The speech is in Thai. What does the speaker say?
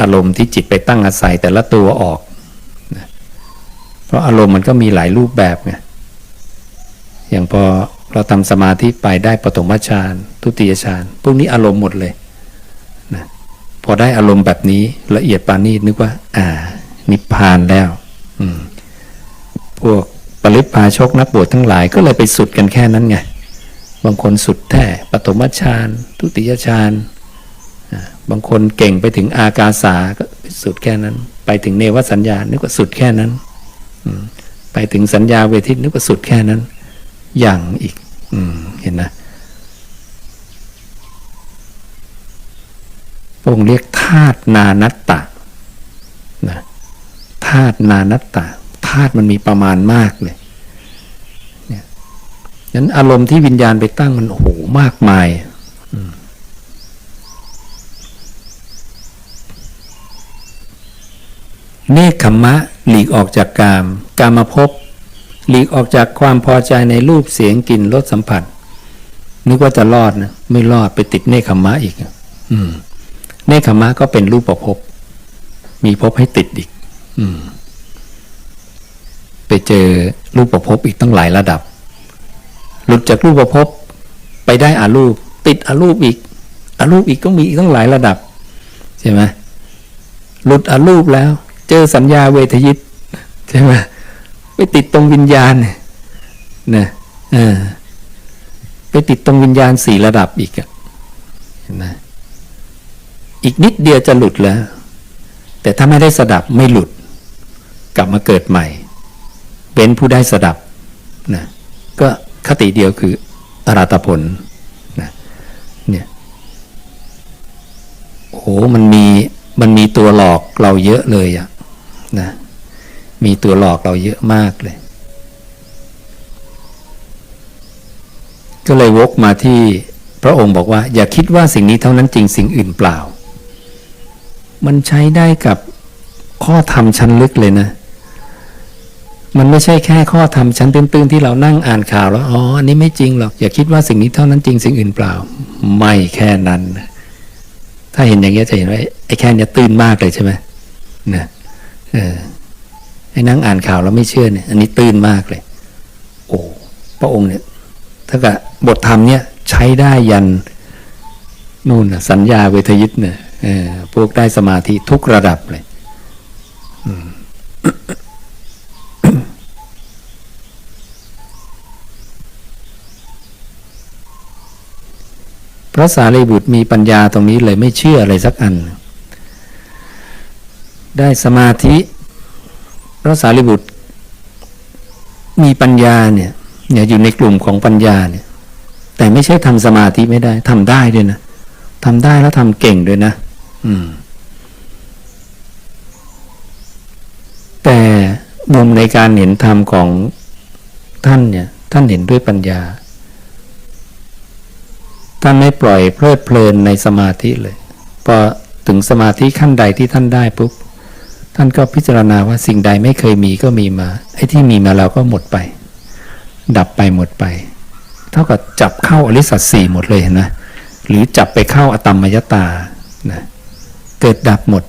อารมณ์ที่จิตไปตั้งอาศัยแต่ละตัวออกนะเพราะอารมณ์มันก็มีหลายรูปแบบไงอย่างพอเราทำสมาธิไปได้ปฐมฌานทุติยฌานพวกนี้อารมณ์หมดเลยนะพอได้อารมณ์แบบนี้ละเอียดปานีนึกว่า อ่า นิพพานแล้วอืพวกปริพาชกนักบวชทั้งหลายก็เลยไปสุดกันแค่นั้นไงบางคนสุดแท้ปฐมฌานทุติยฌาน บางคนเก่งไปถึงอากาสาก็สุดแค่นั้น ไปถึงเนวสัญญานึกว่าสุดแค่นั้น ไปถึงสัญญาเวทิตนึกว่าสุดแค่นั้น อย่างอีกอเห็นนะพระองค์เรียกธาตุนานัตตะนะธาตุนานัตตะธาตุมันมีประมาณมากเลยเนี่ยนั้นอารมณ์ที่วิญญาณไปตั้งมันโอ้โหมากมาย เนคขมมะหลีกออกจากกาม กามาพหลีกออกจากความพอใจในรูปเสียงกลิ่นรสสัมผัส นึกว่าจะรอดนะไม่รอดไปติดเนคขมมะอีกอืม เนคขมมะก็เป็นรูปประพบมีภพให้ติดอีก อืม ไปเจอรูปประพบอีกตั้งหลายระดับ หลุดจากรูปประพบไปได้อารูป ติดอารูปอีกอารูปอีกก็มีอีกตั้งหลายระดับ ใช่ไหมหลุดอารูปแล้ว เจอสัญญาเวทยิตใช่ไหมไปติดตรงวิญญาณเนี่ยนะเออไปติดตรงวิญญาณสี่ระดับอีกอะเห็นไหมอีกนิดเดียวจะหลุดแล้ว แต่ถ้าไม่ได้สดับไม่หลุด กลับมาเกิดใหม่ เป็นผู้ได้สดับนะก็คติเดียวคืออรัตผลนะเนี่ยโอ้มันมีมันมีตัวหลอกเราเยอะเลยอะ นะมีตัวหลอกเราเยอะมากเลย ก็เลยวกมาที่พระองค์บอกว่า อย่าคิดว่าสิ่งนี้เท่านั้นจริงสิ่งอื่นเปล่า มันใช้ได้กับข้อธรรมชั้นลึกเลยนะ มันไม่ใช่แค่ข้อธรรมชั้นตื้นๆที่เรานั่งอ่านข่าวแล้วอ๋ออันนี้ไม่จริงหรอกอย่าคิดว่าสิ่งนี้เท่านั้นจริงสิ่งอื่นเปล่า ไม่แค่นั้น ถ้าเห็นอย่างเงี้ยจะเห็นว่าไอ้แค่เนี้ยตื้นมากเลยใช่ไหมนะ เออไอ้นั่งอ่านข่าวแล้วไม่เชื่อเนี่ย อันนี้ตื้นมากเลย โอ้พระองค์เนี่ยถ้ากับบทธรรมเนี่ย ใช้ได้ยันนู่นสัญญาเวทยิตเนี่ยออพวกได้สมาธิทุกระดับเลยพระสารีบุตรมีปัญญาตรงนี้เลยไม่เชื่ออะไรสักอัน ได้สมาธิพระสารีบุตร มีปัญญาเนี่ยเนี่ยอยู่ในกลุ่มของปัญญาเนี่ย แต่ไม่ใช่ทำสมาธิไม่ได้ทำได้ด้วยนะทำได้แล้วทำเก่งด้วยนะ อืม แต่มุมในการเห็นธรรมของท่านเนี่ย ท่านเห็นด้วยปัญญา ท่านไม่ปล่อยเพลิดเพลินในสมาธิเลยพอถึงสมาธิขั้นใดที่ท่านได้ปุ๊บ ท่านก็พิจารณาว่าสิ่งใดไม่เคยมีก็มีมาไอ้ที่มีมาเราก็หมดไป ดับไปหมดไป เท่ากับจับเข้าอริสัตสี่หมดเลยนะหมหรือจับไปเข้าอตัมมยตานะเกิดดับหมด